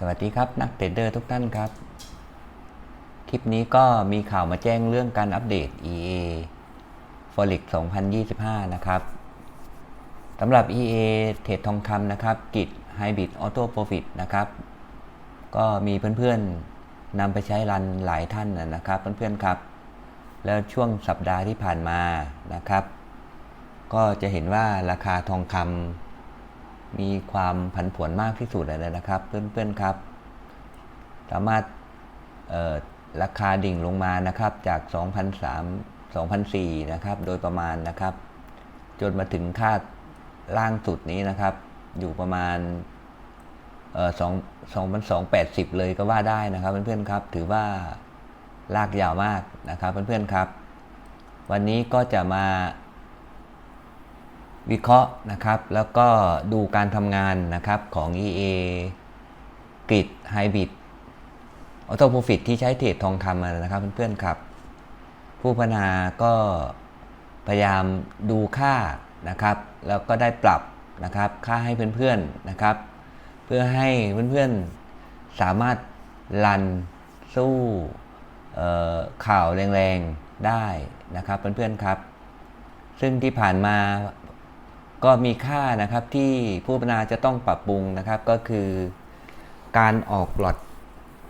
สวัสดีครับ นักเทรดเดอร์ทุกท่านครับ คลิปนี้ก็มีข่าวมาแจ้งเรื่องการอัปเดต EA Forex 2025 นะครับสำหรับ EA เทรดทองคำนะครับกิจ Hybrid Auto Profit นะครับ ก็มีเพื่อนๆนำไปใช้รันหลายท่านนะนะครับ เพื่อนๆครับ แล้วช่วงสัปดาห์ที่ผ่านมานะครับ ก็จะเห็นว่าราคาทองคำ มีความผันผวนมากที่สุดเลยนะครับ เพื่อนๆครับ สามารถราคาดิ่งลงมานะครับจาก 2,003 2,004นะครับโดยประมาณนะครับ จนมาถึงค่าล่างสุดนี้นะครับ อยู่ประมาณเอ่อ2 2,280เลยก็ว่าได้นะครับ เพื่อนๆครับ ถือว่าลากยาวมากนะครับ เพื่อนๆครับ วันนี้ก็จะมา วิเคราะห์นะครับ แล้วก็ดูการทำงานนะครับของ EA กริดไฮบริดออโต้โปรฟิตที่ใช้เทรดทองคำนะครับเพื่อนๆครับ ผู้พัฒนาก็พยายามดูค่านะครับ แล้วก็ได้ปรับนะครับค่าให้เพื่อนๆนะครับ เพื่อให้เพื่อนๆสามารถรันสู้ข่าวแรงๆได้นะครับเพื่อนๆครับ ซึ่งที่ผ่านมา ก็มีค่านะครับที่ผู้พัฒนาจะต้องปรับปรุงนะครับก็คือการออกหลอด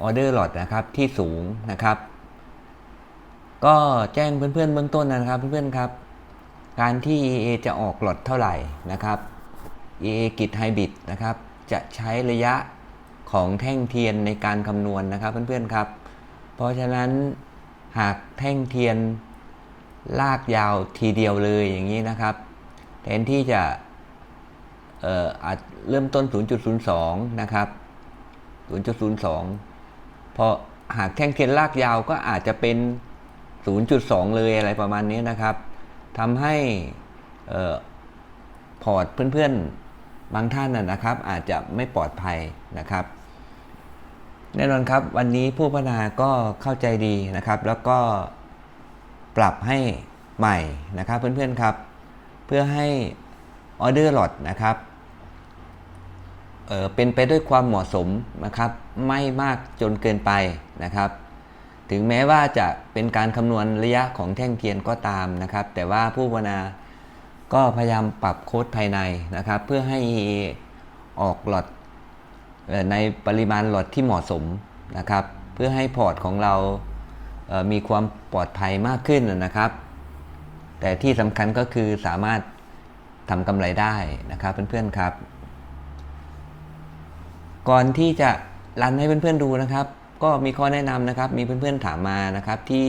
ออเดอร์หลอดนะครับที่สูงนะครับ ก็แจ้งเพื่อนๆเบื้องต้นนะครับเพื่อนๆครับ การที่ EA จะออกหลอดเท่าไหร่นะครับ EA กิจไฮบริดนะครับจะใช้ระยะของแท่งเทียนในการคำนวณนะครับเพื่อนๆครับ เพราะฉะนั้นหากแท่งเทียนลากยาวทีเดียวเลยอย่างนี้นะครับ แทนที่จะเอ่ออาจเริ่มต้น 0.02 นะครับ 0.02 พอหากแท่งเทียนลากยาวก็อาจจะเป็น 0.2 เลยอะไรประมาณนี้นะครับทำให้ผ่อพอร์ตเพื่อนๆบางท่านนะครับ อาจจะไม่ปลอดภัยนะครับ แน่นอนครับวันนี้ผู้พัฒนาก็เข้าใจดีนะครับ แล้วก็ปรับให้ใหม่นะครับเพื่อนๆครับ เพื่อให้ออเดอร์หลอดนะครับเอ่อเป็นไปด้วยความเหมาะสมนะครับ ไม่มากจนเกินไปนะครับ ถึงแม้ว่าจะเป็นการคำนวณระยะของแท่งเทียนก็ตามนะครับ แต่ว่าผู้พนาก็พยายามปรับโค้ดภายในนะครับ เพื่อให้ออกหลอดในปริมาณหลอดที่เหมาะสมนะครับ เพื่อให้พอร์ตของเราเอ่อมีความปลอดภัยมากขึ้นนะครับ แต่ที่สำคัญก็คือสามารถทำกำไรได้นะครับเพื่อนๆครับ ก่อนที่จะรันให้เพื่อนๆดูนะครับ ก็มีข้อแนะนำนะครับ มีเพื่อนๆถามมานะครับที่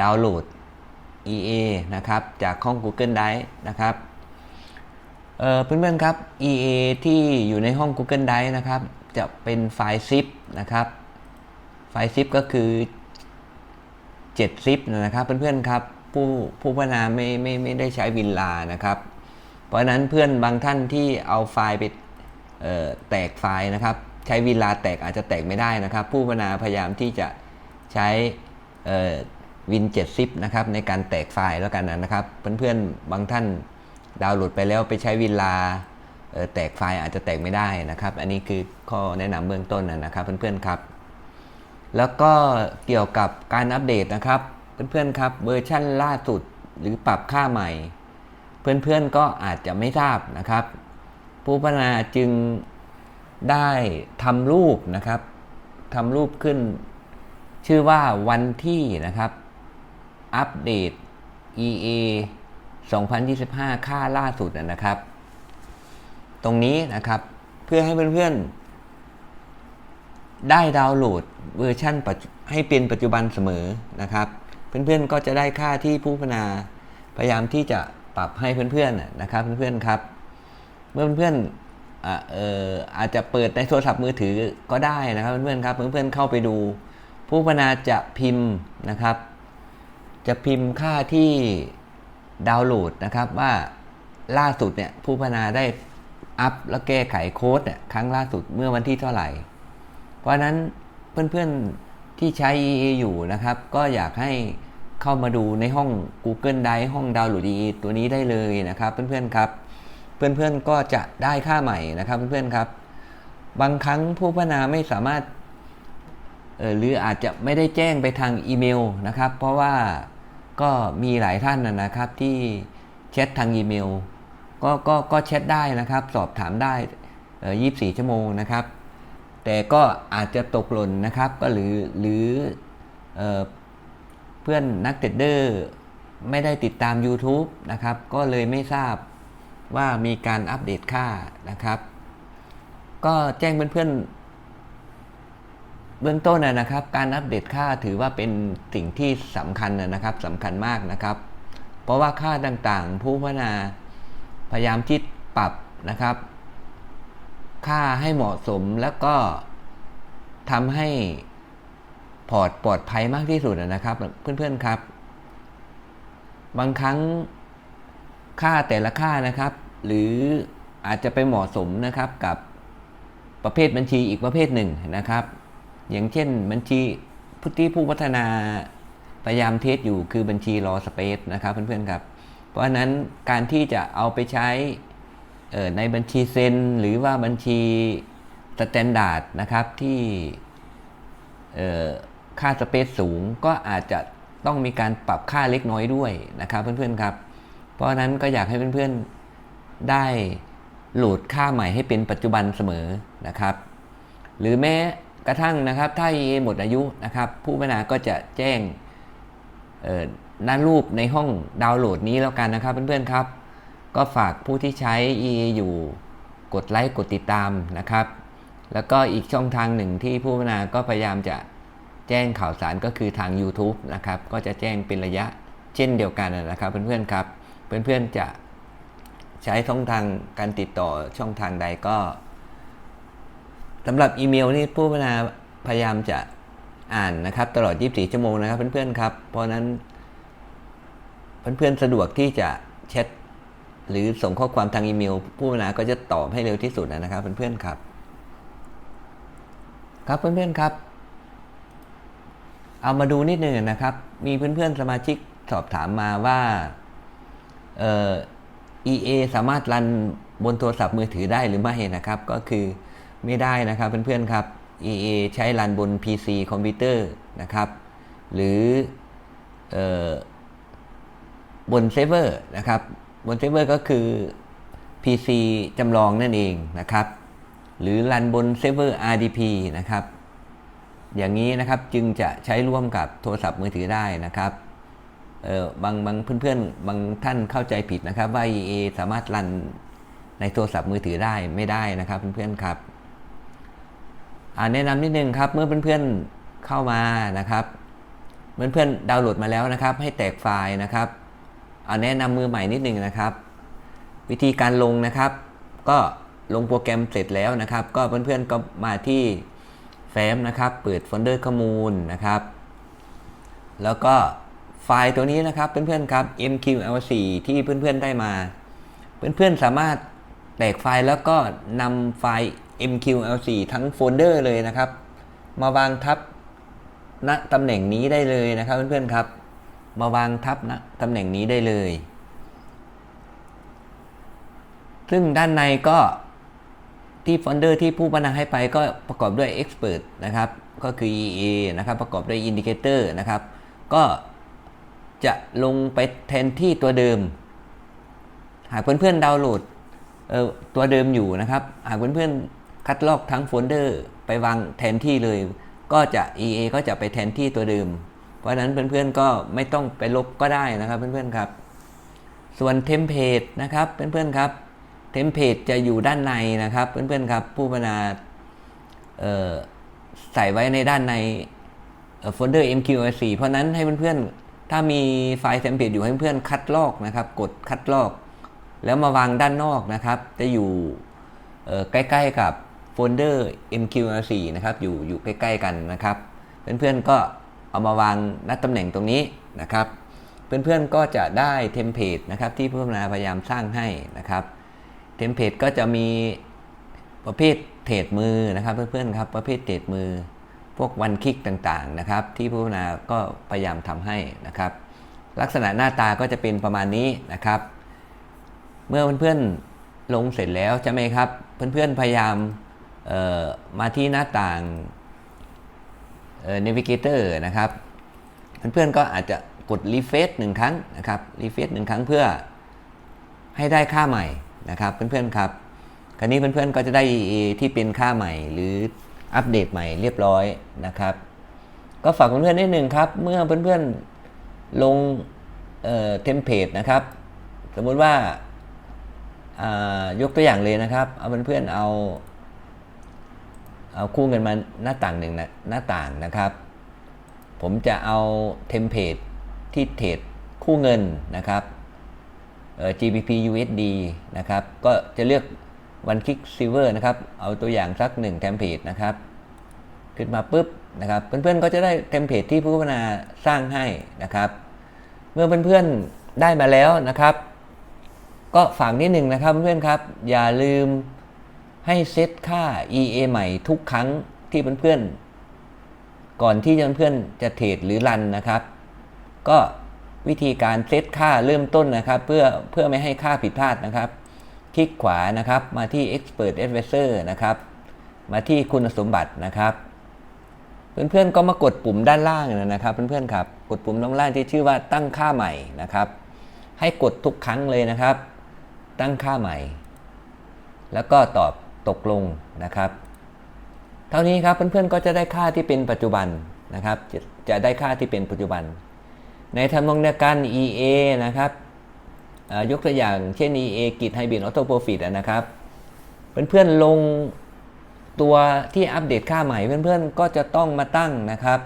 ดาวน์โหลด EA นะครับจากห้อง Google Drive นะครับเอ่อเพื่อนๆครับ EA ที่อยู่ในห้อง Google Drive นะครับ จะเป็นไฟล์ zip นะครับ ไฟล์ zip ก็คือ7 zip นะครับเพื่อนๆครับ ผู้ผู้พัฒนาไม่ไม่ไม่ได้ใช้วินลานะครับ เพราะนั้นเพื่อนบางท่านที่เอาไฟล์ไปแตกไฟล์นะครับ ใช้วินลาแตกอาจจะแตกไม่ได้นะครับ ผู้พัฒนาพยายามที่จะใช้เอ่อวิน7 zip นะครับในการแตกไฟล์แล้วกันนะครับ เพื่อนๆบางท่านดาวน์โหลดไปแล้วไปใช้เวลาเอ่อแตกไฟล์อาจจะแตกไม่ได้นะครับ อันนี้คือข้อแนะนำเบื้องต้นนะครับ เพื่อนๆครับ แล้วก็เกี่ยวกับการอัปเดตนะครับ เพื่อนๆครับเวอร์ชั่นล่าสุดหรือปรับค่าใหม่ เพื่อนๆก็อาจจะไม่ทราบนะครับ ผู้พัฒนาจึงได้ทำรูปนะครับทำรูปขึ้น ชื่อว่าวันที่นะครับ อัปเดต EA 2025 ค่าล่าสุดนะครับ ตรงนี้นะครับเพื่อให้เพื่อนๆ ได้ดาวน์โหลดเวอร์ชันให้เป็นปัจจุบันเสมอนะครับ เพื่อนๆก็จะได้ค่าที่ผู้พัฒนาพยายามที่จะปรับให้เพื่อนๆนะครับเพื่อนๆครับ เมื่อเพื่อนๆอออาจจะเปิดในโทรศัพท์มือถือก็ได้นะครับเพื่อนๆครับ เพื่อนๆเข้าไปดู ผู้พัฒนาจะพิมพ์นะครับ จะพิมพ์ค่าที่ดาวน์โหลดนะครับว่าล่าสุดเนี่ยผู้พัฒนาได้อัพและแก้ไขโค้ดเนี่ยครั้งล่าสุดเมื่อวันที่เท่าไหร่ เพราะนั้นเพื่อนๆ ที่ใช้ EA อยู่นะครับ ก็อยากให้เข้ามาดูในห้อง Google Drive ห้องดาวน์โหลด EA ตัวนี้ได้เลยนะครับ เพื่อนๆครับ เพื่อนๆก็จะได้ค่าใหม่นะครับ เพื่อนๆครับ บางครั้งผู้พัฒนาไม่สามารถเออหรืออาจจะไม่ได้แจ้งไปทางอีเมลนะครับ เพราะว่าก็มีหลายท่านนะครับที่แชททางอีเมล ก็ก็ก็แชทได้นะครับ สอบถามได้ 24 ชั่วโมงนะครับ แต่ก็อาจจะตกหล่นนะครับก็หรือหรือเออเพื่อนนักเทรดเดอร์ไม่ได้ติดตาม YouTube นะครับ ก็เลยไม่ทราบว่ามีการอัปเดตค่านะครับ ก็แจ้งเพื่อนๆเบื้องต้นนะนะครับ การอัปเดตค่าถือว่าเป็นสิ่งที่สำคัญนะครับสำคัญมากนะครับ เพราะว่าค่าต่างๆ ผู้พัฒนาพยายามที่ปรับนะครับ ค่าให้เหมาะสมแล้วก็ทำให้พอร์ตปลอดภัยมากที่สุดนะครับ เพื่อนๆครับ บางครั้งค่าแต่ละค่านะครับ หรืออาจจะไปเหมาะสมนะครับกับประเภทบัญชีอีกประเภทหนึ่งนะครับ อย่างเช่นบัญชีพุทธิผู้พัฒนาพยายามเทสอยู่คือบัญชีรอสเปซนะครับเพื่อนๆครับ เพราะฉะนั้นการที่จะเอาไปใช้ ในบัญชีเซนหรือว่าบัญชีสแตนดาร์ดนะครับที่ค่าสเปซสูงก็อาจจะต้องมีการปรับค่าเล็กน้อยด้วยนะครับเพื่อนๆครับ เพราะนั้นก็อยากให้เพื่อนๆได้โหลดค่าใหม่ให้เป็นปัจจุบันเสมอนะครับ หรือแม้กระทั่งนะครับถ้า EA หมดอายุนะครับ ผู้พัฒนาก็จะแจ้งหน้ารูปในห้องดาวน์โหลดนี้แล้วกันนะครับเพื่อนๆครับ ก็ฝากผู้ที่ใช้ EA อยู่กดไลค์กดติดตามนะครับ แล้วก็อีกช่องทางหนึ่งที่ผู้พัฒนาก็พยายามจะแจ้งข่าวสารก็คือทาง YouTube นะครับ ก็จะแจ้งเป็นระยะเช่นเดียวกันนะครับ เพื่อนๆครับ เพื่อนๆจะใช้ช่องทางการติดต่อช่องทางใดก็สำหรับอีเมลนี่ผู้พัฒนาพยายามจะอ่านนะครับ ตลอด 24 ชั่วโมงนะครับ เพื่อนๆครับ เพราะนั้น เพื่อนๆสะดวกที่จะแชท หรือส่งข้อความทางอีเมล ผู้พัฒนาก็จะตอบให้เร็วที่สุดนะครับเพื่อนๆครับ ครับเพื่อนๆครับ เอามาดูนิดนึงนะครับ มีเพื่อนๆสมาชิกสอบถามมาว่าเอ่อ EA สามารถรันบนโทรศัพท์มือถือได้หรือไม่นะครับ ก็คือไม่ได้นะครับเพื่อนๆครับ EA ใช้รันบน PC คอมพิวเตอร์นะครับ หรืออบนเซิร์ฟเวอร์นะครับ บนเซิร์ฟเวอร์ก็คือ PC จำลองนั่นเองนะครับ หรือรันบนเซิร์ฟเวอร์ RDP นะครับ อย่างนี้นะครับจึงจะใช้ร่วมกับโทรศัพท์มือถือได้นะครับเออบางบางเพื่อนๆ บางท่านเข้าใจผิดนะครับ ว่า EA สามารถรันในโทรศัพท์มือถือได้ไม่ได้นะครับเพื่อนๆครับแนะนำนิดนึงครับเมื่อเพื่อนๆเข้ามานะครับ เพื่อนๆดาวน์โหลดมาแล้วนะครับ ให้แตกไฟล์นะครับ เอาแนะนำมือใหม่นิดนึงนะครับ วิธีการลงนะครับ ก็ลงโปรแกรมเสร็จแล้วนะครับ ก็เพื่อนๆก็มาที่แฟ้มนะครับ เปิดโฟลเดอร์ข้อมูลนะครับ แล้วก็ไฟล์ตัวนี้นะครับเพื่อนๆครับ MQL4 ที่เพื่อนๆได้มา เพื่อนๆสามารถแตกไฟล์แล้วก็นำไฟล์ MQL4 ทั้งโฟลเดอร์เลยนะครับ มาวางทับณตำแหน่งนี้ได้เลยนะครับเพื่อนๆครับ มาวางทับณตำแหน่งนี้ได้เลย ซึ่งด้านในก็ที่โฟลเดอร์ที่ผู้พัฒนาให้ไปก็ประกอบด้วย Expert นะครับ ก็คือ EA นะครับ ประกอบด้วย Indicator นะครับ ก็จะลงไปแทนที่ตัวเดิม หากเพื่อนๆดาวน์โหลดตัวเดิมอยู่นะครับ หากเพื่อนๆคัดลอกทั้งโฟลเดอร์ไปวางแทนที่เลย ก็จะ EA ก็จะไปแทนที่ตัวเดิม เพราะฉะนั้นเพื่อนๆก็ไม่ต้องไปลบก็ได้นะครับเพื่อนๆครับ ส่วนเทมเพลตนะครับเพื่อนๆครับ เทมเพลตจะอยู่ด้านในนะครับเพื่อนๆครับ ผู้พัฒนาใส่ไว้ในด้านในโฟลเดอร์ MQL4 เพราะนั้นให้เพื่อนๆ ถ้ามีไฟล์เทมเพลตอยู่ให้เพื่อนคัดลอกนะครับ กดคัดลอก แล้วมาวางด้านนอกนะครับ จะอยู่ใกล้ๆกับโฟลเดอร์ MQL4 นะครับ อยู่อยู่ใกล้ๆกันนะครับ เพื่อนๆก็ เอามาวางณตำแหน่งตรงนี้นะครับ เพื่อนๆก็จะได้เทมเพลตนะครับที่ผู้พัฒนาพยายามสร้างให้นะครับเทมเพลตก็จะมีประเภทเทรดมือนะครับเพื่อนๆครับประเภทเทรดมือ พวกวันคลิกต่างๆนะครับที่ผู้พัฒนาก็พยายามทำให้นะครับ ลักษณะหน้าตาก็จะเป็นประมาณนี้นะครับ เมื่อเพื่อนๆลงเสร็จแล้วใช่ไหมครับ เพื่อนๆพยายามมาที่หน้าต่าง เอ่อ navigator นะครับ เพื่อนๆก็อาจจะกด refresh หนึ่งครั้งนะครับ refresh หนึ่งครั้งเพื่อให้ได้ค่าใหม่นะครับเพื่อนๆครับคราวนี้เพื่อนๆก็จะได้ที่เป็นค่าใหม่หรืออัปเดตใหม่เรียบร้อยนะครับ ก็ฝากเพื่อนๆนิดหนึ่งครับ เมื่อเพื่อนๆลงเทมเพลตนะครับ สมมุติว่าอ่ายกตัวอย่างเลยนะครับ เอาเพื่อนๆเอา เอาคู่เงินมาหน้าต่างหนึ่งนะหน้าต่างนะครับ ผมจะเอาเทมเพลตที่เทรดคู่เงินนะครับเอ่อ GBP USD นะครับ ก็จะเลือกวันคลิกซิเวอร์นะครับ เอาตัวอย่างสักหนึ่งเทมเพลตนะครับ ขึ้นมาปุ๊บนะครับ เพื่อนๆก็จะได้เทมเพลตที่ผู้พัฒนาสร้างให้นะครับ เมื่อเพื่อนๆได้มาแล้วนะครับ ก็ฝากนิดหนึ่งนะครับเพื่อนๆครับ อย่าลืม ให้เซตค่า EA ใหม่ทุกครั้งที่เพื่อนๆ ก่อนที่เพื่อนๆจะเทรดหรือรันนะครับ ก็วิธีการเซตค่าเริ่มต้นนะครับ เพื่อเพื่อไม่ให้ค่าผิดพลาดนะครับ คลิกขวานะครับมาที่ Expert Advisor นะครับ มาที่คุณสมบัตินะครับ เพื่อนๆก็มากดปุ่มด้านล่างนะครับเพื่อนๆครับกดปุ่มด้านล่างที่ชื่อว่าตั้งค่าใหม่นะครับ ให้กดทุกครั้งเลยนะครับ ตั้งค่าใหม่ แล้วก็ตอบ ตกลงนะครับ เท่านี้ครับเพื่อนๆก็จะได้ค่าที่เป็นปัจจุบันนะครับจะจะได้ค่าที่เป็นปัจจุบัน ในทำนองเดียวกัน EA นะครับยกตัวอย่างเช่น EA กิจไฮบริดออโต้โปรฟิตนะครับ เพื่อนๆลงตัวที่อัปเดตค่าใหม่ เพื่อนๆก็จะต้องมาตั้งนะครับ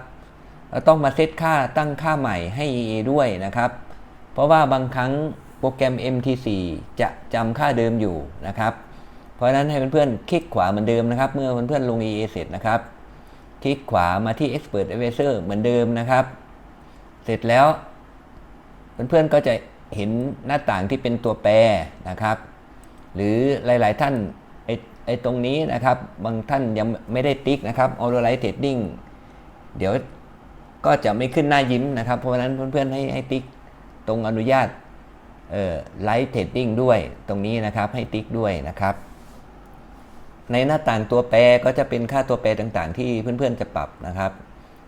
ต้องมาเซตค่าตั้งค่าใหม่ให้ EA ด้วยนะครับ เพราะว่าบางครั้งโปรแกรม MT4 จะจำค่าเดิมอยู่นะครับ เพราะฉะนั้นให้เพื่อนๆคลิกขวาเหมือนเดิมนะครับ เมื่อเพื่อนๆลง EA เสร็จนะครับ คลิกขวามาที่ Expert Advisor เหมือนเดิมนะครับ เสร็จแล้ว เพื่อนๆก็จะเห็นหน้าต่างที่เป็นตัวแปรนะครับ หรือหลายๆท่านไอ้ไอตรงนี้นะครับ บางท่านยังไม่ได้ติ๊กนะครับ Auto Light Trading เดี๋ยวก็จะไม่ขึ้นหน้ายิ้มนะครับ เพราะฉะนั้นเพื่อนๆให้ให้ติ๊กตรงอนุญาตเอ่อไลท์เทรดดิ้งด้วยตรงนี้นะครับให้ติ๊กด้วยนะครับ ในหน้าต่างตัวแปรก็จะเป็นค่าตัวแปรต่างๆ ที่เพื่อนๆจะปรับนะครับ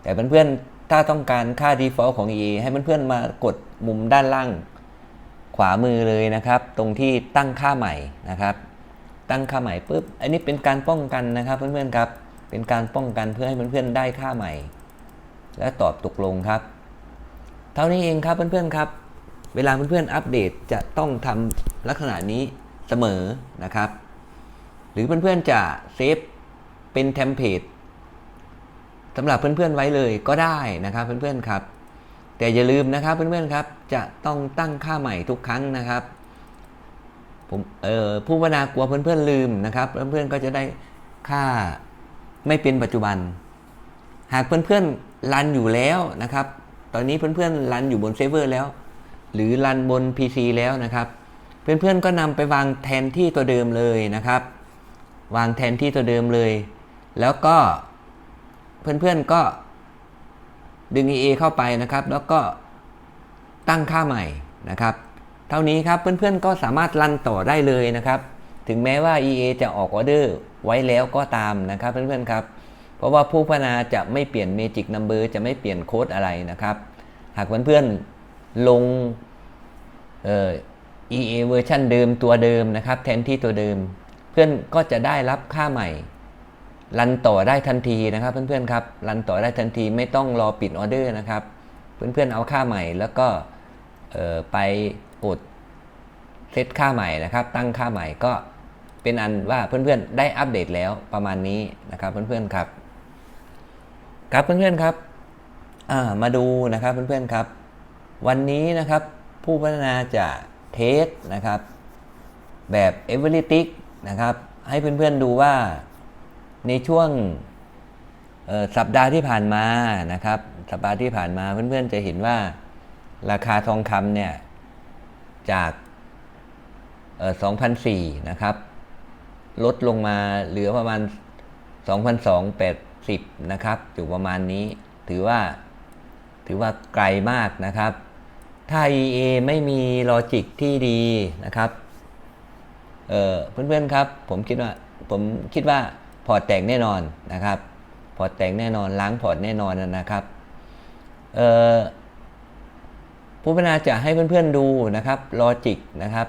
แต่เพื่อนๆถ้าต้องการค่า default ของ EA ให้เพื่อนๆมากดมุมด้านล่าง ขวามือเลยนะครับ ตรงที่ตั้งค่าใหม่นะครับ ตั้งค่าใหม่ปุ๊บอันนี้เป็นการป้องกันนะครับเพื่อนๆครับเป็นการป้องกันเพื่อให้เพื่อนๆได้ค่าใหม่ และตอบตกลงครับ เท่านี้เองครับเพื่อนๆครับ เวลาเพื่อนๆอัปเดตจะต้องทำลักษณะนี้เสมอนะครับ หรือเพื่อนๆจะเซฟเป็นเทมเพลตสำหรับเพื่อนๆไว้เลยก็ได้นะครับเพื่อนๆครับ แต่อย่าลืมนะครับเพื่อนๆครับจะต้องตั้งค่าใหม่ทุกครั้งนะครับผมเอ่อผู้พัฒนากลัวเพื่อนๆลืมนะครับ เพื่อนๆก็จะได้ค่าไม่เป็นปัจจุบัน หากเพื่อนๆรันอยู่แล้วนะครับ ตอนนี้เพื่อนๆรันอยู่บนเซิร์ฟเวอร์แล้ว หรือรันบน PC แล้วนะครับ เพื่อนๆก็นำไปวางแทนที่ตัวเดิมเลยนะครับ วางแทนที่ตัวเดิมเลย แล้วก็เพื่อนๆก็ดึง EA เข้าไปนะครับ แล้วก็ตั้งค่าใหม่นะครับ เท่านี้ครับเพื่อนๆก็สามารถรันต่อได้เลยนะครับ ถึงแม้ว่า EA จะออกออเดอร์ไว้แล้วก็ตามนะครับเพื่อนๆครับ เพราะว่าผู้พัฒนาจะไม่เปลี่ยน Magic Number จะไม่เปลี่ยนโค้ดอะไรนะครับ หากเพื่อนๆลงเอ่อ EA เวอร์ชันเดิมตัวเดิมนะครับ แทนที่ตัวเดิม เพื่อนก็จะได้รับค่าใหม่ รันต่อได้ทันทีนะครับเพื่อนๆครับ รันต่อได้ทันทีไม่ต้องรอปิดออเดอร์นะครับ เพื่อนๆเอาค่าใหม่แล้วก็ไปกดเซตค่าใหม่นะครับ ตั้งค่าใหม่ก็เป็นอันว่าเพื่อนๆได้อัปเดตแล้วประมาณนี้นะครับเพื่อนๆครับ ครับเพื่อนๆครับมาดูนะครับเพื่อนๆครับ วันนี้นะครับผู้พัฒนาจะเทสนะครับแบบ e v e r y t i c นะครับ ให้เพื่อนๆดูว่าในช่วงสัปดาห์ที่ผ่านมานะครับ สัปดาห์ที่ผ่านมาเพื่อนๆจะเห็นว่าราคาทองคำเนี่ยจาก2,004นะครับ ลดลงมาเหลือประมาณ 2,280 นะครับ อยู่ประมาณนี้ถือว่าถือว่าไกลมากนะครับ ถ้า EA ไม่มีลอจิกที่ดีนะครับ เออเพื่อนๆครับ ผมคิดว่าผมคิดว่าพอร์ตแตกแน่นอนนะครับ พอร์ตแตกแน่นอนล้างพอร์ตแน่นอนนะครับเออผู้พัฒนาจะให้เพื่อนๆดูนะครับลอจิกนะครับ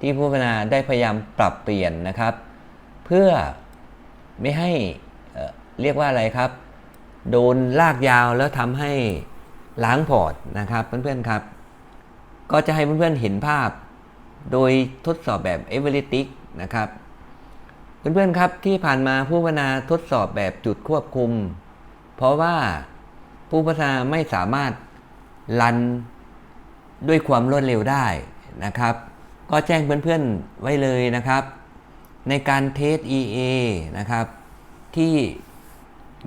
ที่ผู้พัฒนาได้พยายามปรับเปลี่ยนนะครับ เพื่อไม่ให้เเรียกว่าอะไรครับ โดนลากยาวแล้วทำให้ล้างพอร์ตนะครับเพื่อนๆครับ ก็จะให้เพื่อนๆเห็นภาพ โดยทดสอบแบบ e v e r y t i c นะครับ เพื่อนๆครับที่ผ่านมาผู้พัฒนาทดสอบแบบจุดควบคุม เพราะว่าผู้พัฒนาไม่สามารถรันด้วยความรวดเร็วได้นะครับ ก็แจ้งเพื่อนๆไว้เลยนะครับ ในการเทส EA นะครับ ที่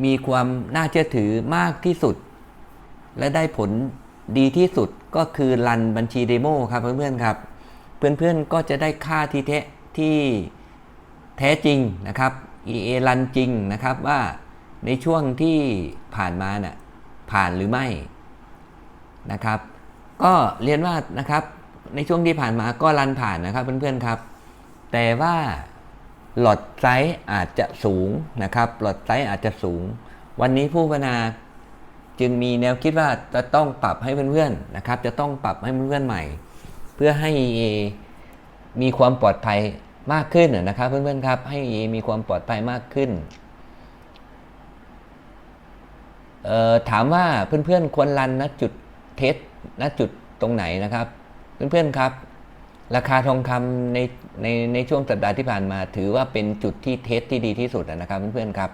มีความน่าเชื่อถือมากที่สุด และได้ผลดีที่สุดก็คือรันบัญชีเดโมครับเพื่อนๆครับ เพื่อนๆก็จะได้ค่าที่แท้ที่แท้จริงนะครับ EA รันจริงนะครับว่าในช่วงที่ผ่านมาน่ะผ่านหรือไม่นะครับ ก็เรียนว่านะครับในช่วงที่ผ่านมาก็รันผ่านนะครับเพื่อนๆครับ แต่ว่าหลอดไซส์อาจจะสูงนะครับหลอดไซส์อาจจะสูง วันนี้ผู้พัฒนาจึงมีแนวคิดว่าจะต้องปรับให้เพื่อนๆนะครับ จะต้องปรับให้เพื่อนๆใหม่ เพื่อให้มีความปลอดภัยมากขึ้นนะครับ เพื่อนๆครับ ให้มีความปลอดภัยมากขึ้นถามว่าเพื่อนๆควรรันณจุดเทสณจุดตรงไหนนะครับ เพื่อนๆครับ ราคาทองคำในในในช่วงสัปดาห์ที่ผ่านมา ถือว่าเป็นจุดที่เทสที่ดีที่สุดนะครับเพื่อนๆครับ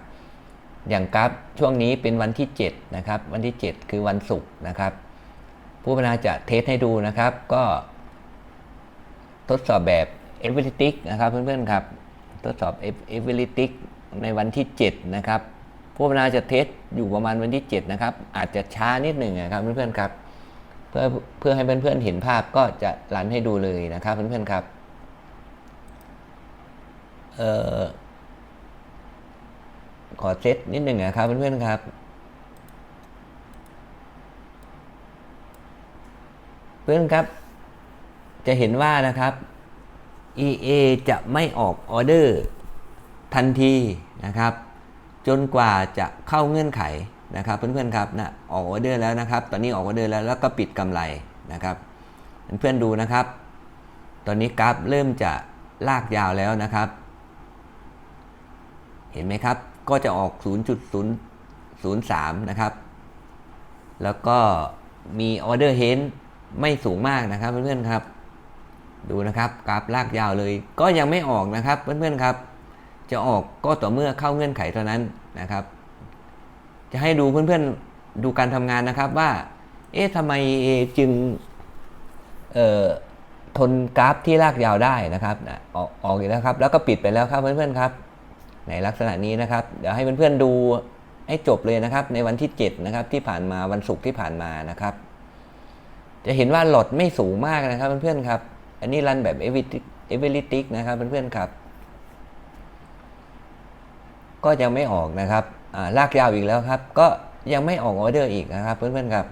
อย่างกราฟช่วงนี้เป็นวันที่ 7 นะครับ วันที่ 7 คือวันศุกร์นะครับ ผู้พัฒนาจะเทสให้ดูนะครับ ก็ ทดสอบแบบ e v e r y t i c นะครับเพื่อนๆครับ ทดสอบ e v e r y t i c ในวันที่ 7 นะครับผู้พัฒนาจะเทสอยู่ประมาณวันที่ 7 นะครับ อาจจะช้านิดหนึ่งนะครับเพื่อนๆครับ เพื่อเพื่อให้เพื่อนๆเห็นภาพก็จะรันให้ดูเลยนะครับเพื่อนๆครับเอ่อขอเซตนิดหนึ่งนะครับเพื่อนๆครับ เพื่อนครับ จะเห็นว่านะครับ EA จะไม่ออกออเดอร์ทันทีนะครับ จนกว่าจะเข้าเงื่อนไขนะครับเพื่อนๆครับนะออกออเดอร์แล้วนะครับ ตอนนี้ออกออเดอร์แล้วแล้วก็ปิดกำไรนะครับเพื่อนๆดูนะครับ ตอนนี้กราฟเริ่มจะลากยาวแล้วนะครับ เห็นไหมครับ ก็จะออก 0.003 นะครับ แล้วก็มีออเดอร์เฮนไม่สูงมากนะครับเพื่อนๆครับ ดูนะครับกราฟลากยาวเลย ก็ยังไม่ออกนะครับเพื่อนๆครับ จะออกก็ต่อเมื่อเข้าเงื่อนไขเท่านั้นนะครับ จะให้ดูเพื่อนๆดูการทำงานนะครับว่า เอ๊ะทำไมจึงเอ่อทนกราฟที่ลากยาวได้นะครับนะออกออกอีกแล้วครับ แล้วก็ปิดไปแล้วครับเพื่อนๆครับ ในลักษณะนี้นะครับ เดี๋ยวให้เพื่อนๆดูให้จบเลยนะครับ ในวันที่ 7 นะครับ ที่ผ่านมาวันศุกร์ที่ผ่านมานะครับ จะเห็นว่าหลอดไม่สูงมากนะครับเพื่อนๆครับ อันนี้รันแบบเอเวอร์ติกนะครับเพื่อนๆครับ ก็ยังไม่ออกนะครับาลากยาวอีกแล้วครับ ก็ยังไม่ออกออเดอร์อีกนะครับเพื่อนๆครับ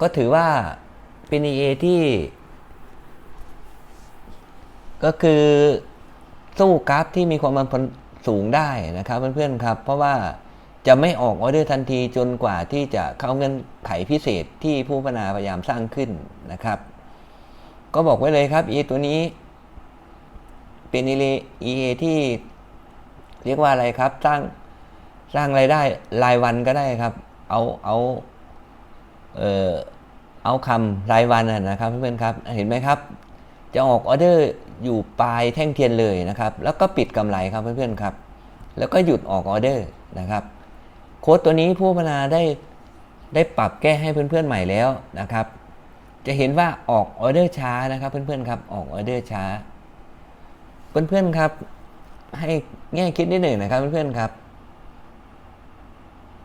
ก็ถือว่าเป็น EA ที่ ก็คือสู้กราฟที่มีความมันผลสูงได้นะครับเพื่อนๆครับ เพราะว่าจะไม่ออกออเดอร์ทันทีจนกว่าที่จะเข้าเงื่อนไขพิเศษที่ผู้พัฒนาพยายามสร้างขึ้นนะครับ ก็บอกไว้เลยครับ E ตัวนี้ เป็น EA ที่เรียกว่าอะไรครับ สร้างสร้างรายได้รายวันก็ได้ครับ เอาเอาเอ่อเอาคำรายวันนะนะครับเพื่อนๆครับ เห็นไหมครับ จะออกออเดอร์อยู่ปลายแท่งเทียนเลยนะครับ แล้วก็ปิดกำไรครับเพื่อนๆครับ แล้วก็หยุดออกออเดอร์นะครับ โค้ดตัวนี้ผู้พัฒนาได้ได้ปรับแก้ให้เพื่อนๆใหม่แล้วนะครับ จะเห็นว่าออกออเดอร์ช้านะครับ เพื่อนๆครับออกออเดอร์ช้า เพื่อนๆครับ ให้แง่คิดนิดหนึ่งนะครับ เพื่อนๆครับ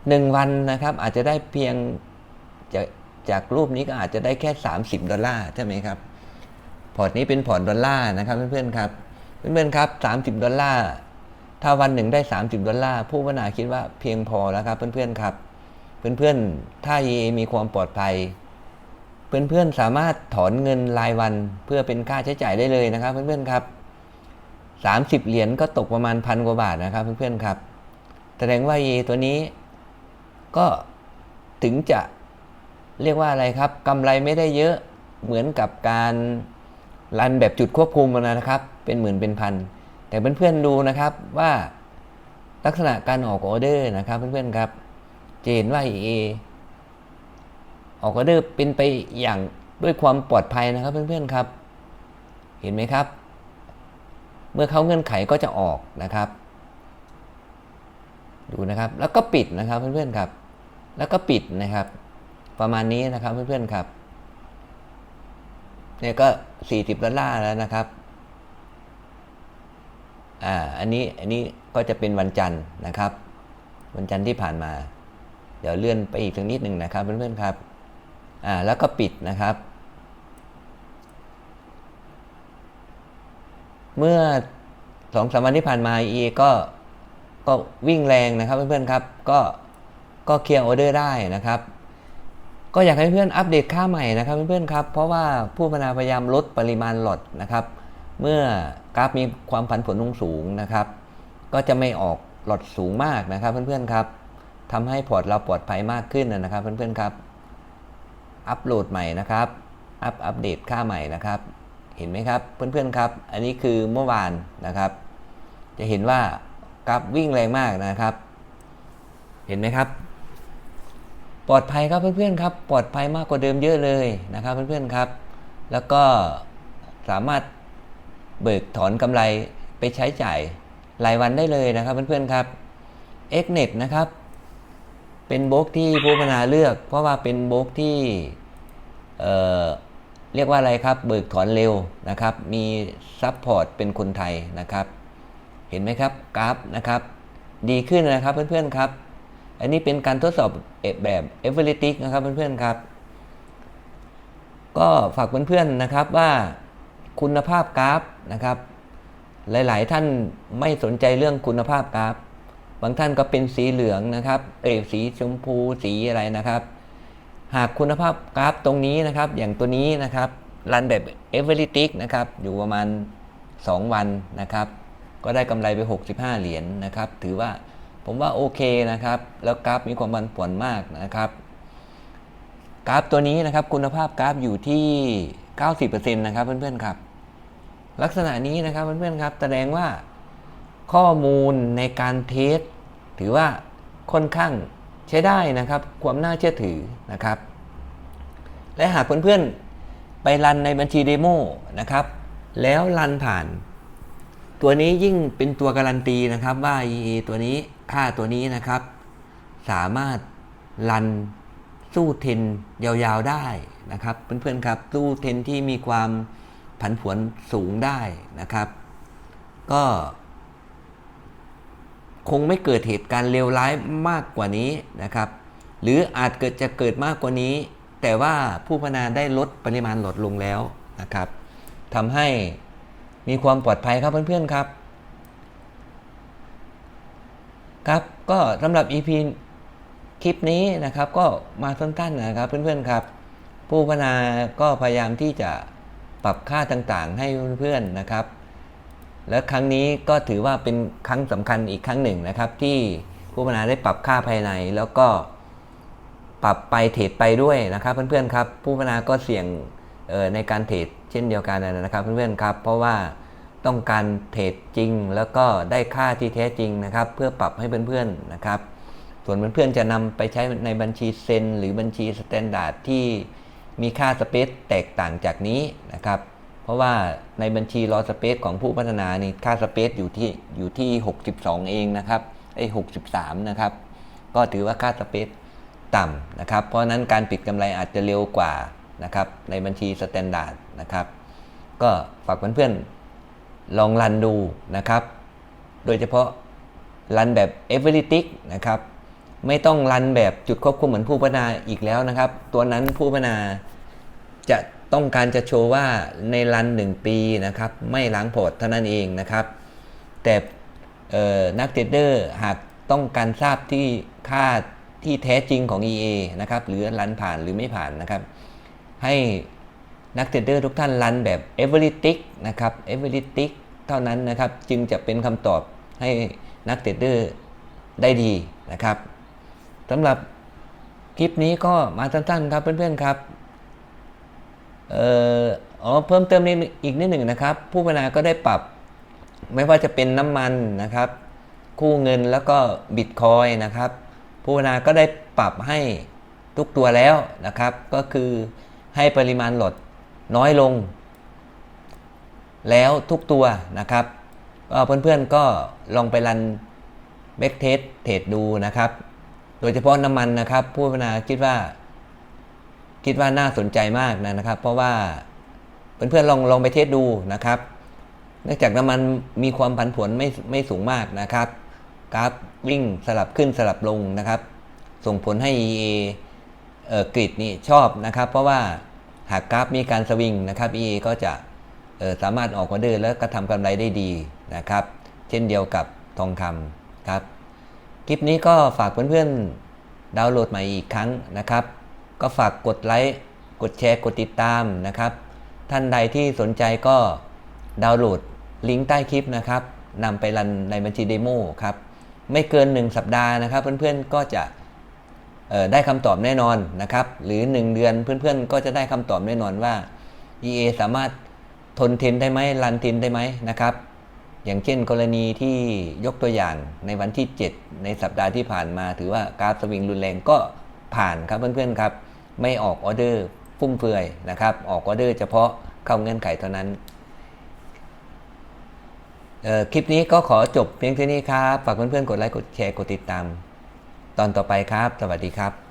หนึ่งวันนะครับ อาจจะได้เพียงจากจากรูปนี้ก็อาจจะได้แค่ 30 ดอลลาร์ใช่ไหมครับ พอร์ตนี้เป็นพอร์ตดอลลาร์นะครับ เพื่อนๆครับ เพื่อนๆครับ 30 ดอลลาร์ถ้าวันหนึ่งได้ 30 ดอลลาร์ผู้พัฒนาคิดว่าเพียงพอแล้วครับ เพื่อนๆครับ เพื่อนๆถ้า EA มีความปลอดภัย เพื่อนๆสามารถถอนเงินรายวันเพื่อเป็นค่าใช้จ่ายได้เลยนะครับ เพื่อนๆครับ30 เหรียญก็ตกประมาณพันกว่าบาทนะครับ เพื่อนๆครับ แสดงว่า EA ตัวนี้ก็ถึงจะเรียกว่าอะไรครับกำไรไม่ได้เยอะเหมือนกับการรันแบบจุดควบคุมนะครับ เป็นหมื่นเป็นพัน แต่เพื่อนๆดูนะครับว่าลักษณะการออกออเดอร์นะครับ เพื่อนๆครับจะเห็นว่า EA ออกออเดอร์เป็นไปอย่างด้วยความปลอดภัยนะครับเพื่อนๆครับ เห็นไหมครับ เมื่อเขาเงื่อนไขก็จะออกนะครับ ดูนะครับ แล้วก็ปิดนะครับเพื่อนๆครับ แล้วก็ปิดนะครับ ประมาณนี้นะครับเพื่อนๆครับเนี่ยก็ 40ดอลลาร์แล้วนะครับอ่าอันนี้อันนี้ก็จะเป็นวันจันทร์นะครับ วันจันทร์ที่ผ่านมา เดี๋ยวเลื่อนไปอีกสักนิดหนึ่งนะครับเพื่อนๆครับ อ่าแล้วก็ปิดนะครับ เมื่อสองสามวันที่ผ่านมา EA ก็ก็วิ่งแรงนะครับเพื่อนๆครับก็ก็เคลียร์ออเดอร์ได้นะครับ ก็อยากให้เพื่อนอัปเดตค่าใหม่นะครับเพื่อนๆครับเพราะว่าผู้พัฒนาพยายามลดปริมาณหลอดนะครับ เมื่อกราฟมีความผันผวนสูงนะครับ ก็จะไม่ออกหลอดสูงมากนะครับเพื่อนๆครับทำให้พอร์ตเราปลอดภัยมากขึ้นนะครับเพื่อนๆครับ อัปโหลดใหม่นะครับ อัปอัปเดตค่าใหม่นะครับ เห็นไหมครับเพื่อนๆครับ อันนี้คือเมื่อวานนะครับ จะเห็นว่ากราฟวิ่งแรงมากนะครับ เห็นไหมครับ ปลอดภัยครับเพื่อนๆครับ ปลอดภัยมากกว่าเดิมเยอะเลยนะครับเพื่อนๆครับ แล้วก็สามารถเบิกถอนกำไรไปใช้จ่ายรายวันได้เลยนะครับเพื่อนๆครับ Xnet นะครับ เป็นโบล็อกที่ผู้พัฒนาเลือก เพราะว่าเป็นโบล็อกที่เอ่อเรียกว่าอะไรครับ เบิกถอนเร็วนะครับ มีซัพพอร์ตเป็นคนไทยนะครับ เห็นไหมครับกราฟนะครับ ดีขึ้นนะครับเพื่อนๆครับ อันนี้เป็นการทดสอบแบบเอเวอร์ติกนะครับเพื่อนๆครับ ก็ฝากเพื่อนๆนะครับว่าคุณภาพกราฟนะครับ หลายๆท่านไม่สนใจเรื่องคุณภาพกราฟ บางท่านก็เป็นสีเหลืองนะครับ เออสีชมพูสีอะไรนะครับ หากคุณภาพกราฟตรงนี้นะครับ อย่างตัวนี้นะครับรันแบบเอเวอร์ติกนะครับ อยู่ประมาณ 2 วันนะครับ ก็ได้กำไรไป 65 เหรียญนนะครับ ถือว่าผมว่าโอเคนะครับ แล้วกราฟมีความผันผวนมากนะครับ กราฟตัวนี้นะครับ คุณภาพกราฟอยู่ที่ 90%นะครับเพื่อนๆครับ ลักษณะนี้นะครับเพื่อนๆครับ แสดงว่าข้อมูลในการเทส ถือว่าค่อนข้างใช้ได้นะครับ ความน่าเชื่อถือนะครับ และหากเพื่อนๆไปรันในบัญชีเดโมนะครับ แล้วรันผ่าน ตัวนี้ยิ่งเป็นตัวการันตีนะครับว่า EA ตัวนี้ค่าตัวนี้นะครับ สามารถรันสู้เทนยาวๆได้นะครับ เพื่อนๆครับสู้เทนที่มีความผันผวนสูงได้นะครับ ก็ คงไม่เกิดเหตุการณ์เลวร้ายมากกว่านี้นะครับ หรืออาจเกิดจะเกิดมากกว่านี้ แต่ว่าผู้พัฒนาได้ลดปริมาณหลดลงแล้วนะครับทำให้มีความปลอดภัยครับเพื่อนๆครับ ครับก็สำหรับ EP คลิปนี้นะครับก็มาสั้นๆนะครับเพื่อนๆครับ ผู้พัฒนาก็พยายามที่จะปรับค่าต่างๆ ให้เพื่อนๆนะครับ และครั้งนี้ก็ถือว่าเป็นครั้งสำคัญอีกครั้งหนึ่งนะครับ ที่ผู้พัฒนาได้ปรับค่าภายใน แล้วก็ปรับไปเทรดไปด้วยนะครับเพื่อนๆครับ ผู้พัฒนาก็เสี่ยงในการเทรดเช่นเดียวกันนะครับเพื่อนๆครับ เพราะว่าต้องการเทรดจริง แล้วก็ได้ค่าที่แท้จริงนะครับ เพื่อปรับให้เพื่อนๆนะครับ ส่วนเพื่อนๆจะนำไปใช้ในบัญชีเซนหรือบัญชีสแตนดาร์ดที่มีค่าสเปซแตกต่างจากนี้นะครับ เพราะว่าในบัญชีรอสเปซของผู้พัฒนานี่ค่าสเปซอยู่ที่อยู่ที่ 62 เองนะครับไอ้63 นะครับ ก็ถือว่าค่าสเปซต่ำนะครับ เพราะนั้นการปิดกำไรอาจจะเร็วกว่านะครับในบัญชีสแตนดาร์ดนะครับ ก็ฝากเพื่อนๆลองรันดูนะครับ โดยเฉพาะรันแบบเอเวอร์ติกนะครับ ไม่ต้องรันแบบจุดควบคุมเหมือนผู้พัฒนาอีกแล้วนะครับ ตัวนั้นผู้พัฒนาจะ ต้องการจะโชว์ว่าในรัน1ปีนะครับ ไม่ล้างพอร์ตเท่านั้นเองนะครับ แต่นักเทรดเดอร์หากต้องการทราบที่ค่าที่แท้จริงของ EA นะครับหรือรันผ่านหรือไม่ผ่านนะครับ ให้นักเทรดเดอร์ทุกท่านรันแบบ e v e r y t i c นะครับ e v e r y t i c เท่านั้นนะครับ จึงจะเป็นคำตอบให้นักเทรดเดอร์ได้ดีนะครับสำหรับคลิปนี้ก็มาสั้นๆครับเพื่อนๆครับ อ่ออ๋อเพิ่มเติมนิดอีกนิดหนึ่งนะครับ ผู้พัฒนาก็ได้ปรับไม่ว่าจะเป็นน้ำมันนะครับ คู่เงินแล้วก็บิตคอยนะครับ ผู้พัฒนาก็ได้ปรับให้ทุกตัวแล้วนะครับ ก็คือให้ปริมาณหลดน้อยลง แล้วทุกตัวนะครับเพื่อนๆก็ลองไปรันเบ c เทสเทรดดูนะครับ โดยเฉพาะน้ำมันนะครับ ผู้พัฒนาคิดว่า คิดว่าน่าสนใจมากนะครับ เพราะว่าเพื่อนๆลองลองไปเทสดูนะครับ เนื่องจากน้ำมันมีความผันผวนไม่ไม่สูงมากนะครับ กราฟวิ่งสลับขึ้นสลับลงนะครับ ส่งผลให้ EA เออกริดนี่ชอบนะครับ เพราะว่าหากกราฟมีการสวิงนะครับ EA ก็จะสามารถออกออเดอร์แล้วก็ทำกำไรได้ดีนะครับ เช่นเดียวกับทองคำครับ คลิปนี้ก็ฝากเพื่อนๆดาวน์โหลดใหม่อีกครั้งนะครับ ก็ฝากกดไลค์กดแชร์กดติดตามนะครับ ท่านใดที่สนใจก็ดาวน์โหลดลิงก์ใต้คลิปนะครับนำไปรันในบัญชีเดโมครับไม่เกิน 1 สัปดาห์นะครับ เพื่อนๆก็จะได้คำตอบแน่นอนนะครับ หรือ 1 เดือนเพื่อนๆ ก็จะได้คำตอบแน่นอนว่า EA สามารถทนเทรนได้ไหมรันเทรนได้ไหมนะครับ อย่างเช่นกรณีที่ยกตัวอย่างในวันที่ 7 ในสัปดาห์ที่ผ่านมา ถือว่ากราฟสวิงรุนแรงก็ผ่านครับเพื่อนๆครับ ไม่ออกออเดอร์ฟุ่มเฟือยนะครับ ออกออเดอร์เฉพาะเข้าเงื่อนไขเท่านั้น คลิปนี้ก็ขอจบเพียงเท่านี้ครับ ฝากเพื่อนๆกดไลค์ กดแชร์ กดติดตาม ตอนต่อไปครับ สวัสดีครับ